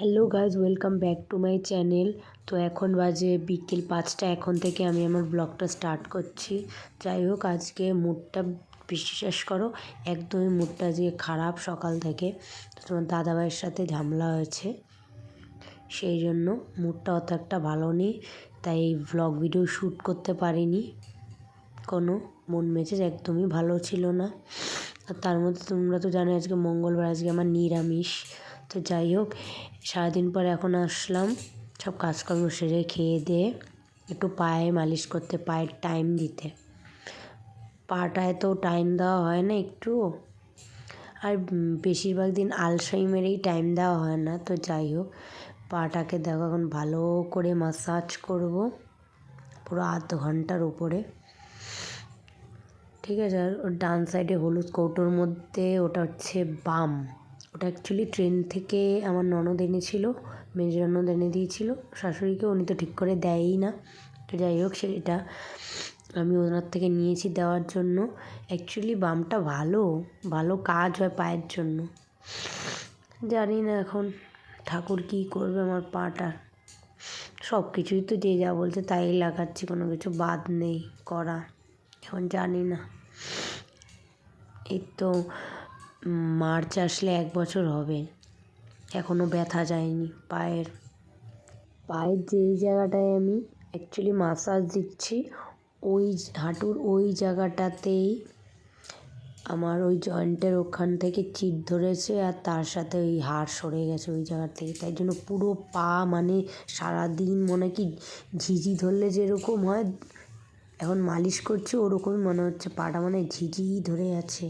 Hello guys welcome back to my channel তো এখন বাজে বিকেল পাঁচটা, এখন থেকে আমি আমার ব্লগটা স্টার্ট করছি। যাই হোক, আজকে মুডটা বিশ্বাস করো। একদমই মুডটা আজকে খারাপ সকাল থেকে। তো তোমার দাদাভাইয়ের সাথে ঝামেলা হয়েছে। সেই জন্য মুডটা অত একটা ভালো নেই, তাই ব্লগ ভিডিও শ্যুট করতে পারিনি। কোনো মন মেজাজ একদমই ভালো ছিল না। আর তার মধ্যে তোমরা তো জানো আজকে মঙ্গলবার, আজকে আমার নিরামিষ। তো যাই হোক, সারাদিন পর এখন আসলাম। সব কাজকর্ম সেরে খেয়ে দিয়ে একটু পায়ে মালিশ করতে, পায়ের টাইম দিতে। পাটায় তো টাইম দেওয়া হয় না একটু। আর বেশিরভাগ দিন আলসাই মেরেই টাইম দেওয়া হয় না, তো যাই হোক, পাটাকে দেখো এখন ভালো করে মাসাজ করব, পুরো আধ ঘণ্টার উপরে। ঠিক আছে, আর ডান সাইডে হলুদ কৌটোর মধ্যে ওটা হচ্ছে বাম। ওটা অ্যাকচুয়ালি ট্রেন থেকে আমার ননদ এনেছিল, মেজো ননদ এনে দিয়েছিল। শাশুড়িকে উনি তো ঠিক করে দেয়ই না। তো যাই হোক, সেটা আমি ওনার থেকে নিয়েছি দেওয়ার জন্য। অ্যাকচুয়ালি বামটা ভালো ভালো কাজ হয় পায়ের জন্য। জানি না এখন ঠাকুর কী করবে আমার পাটা। সব কিছুই তো যে যা বলছে তাই লাগাচ্ছি, কোনো কিছু বাদ নেই, করা। এখন জানি না। এই তো মার্চ আসলে এক বছর হবে। এখনও ব্যথা যায়নি পায়ের। পায়ের যেই জায়গাটায় আমি অ্যাকচুয়ালি মাসাজ দিচ্ছি, ওই হাঁটুর ওই জায়গাটাতেই আমার ওই জয়েন্টের ওখান থেকে চিট ধরেছে আর তার সাথে ওই হাড় সরে গেছে ওই জায়গা থেকে তাই জন্য পুরো পা মানে সারাদিন মনে কি ঝিঝি ধরলে যেরকম হয়, এখন মালিশ করছি ওরকমই মনে হচ্ছে। পাটা মানে ঝিঝি ধরে আছে।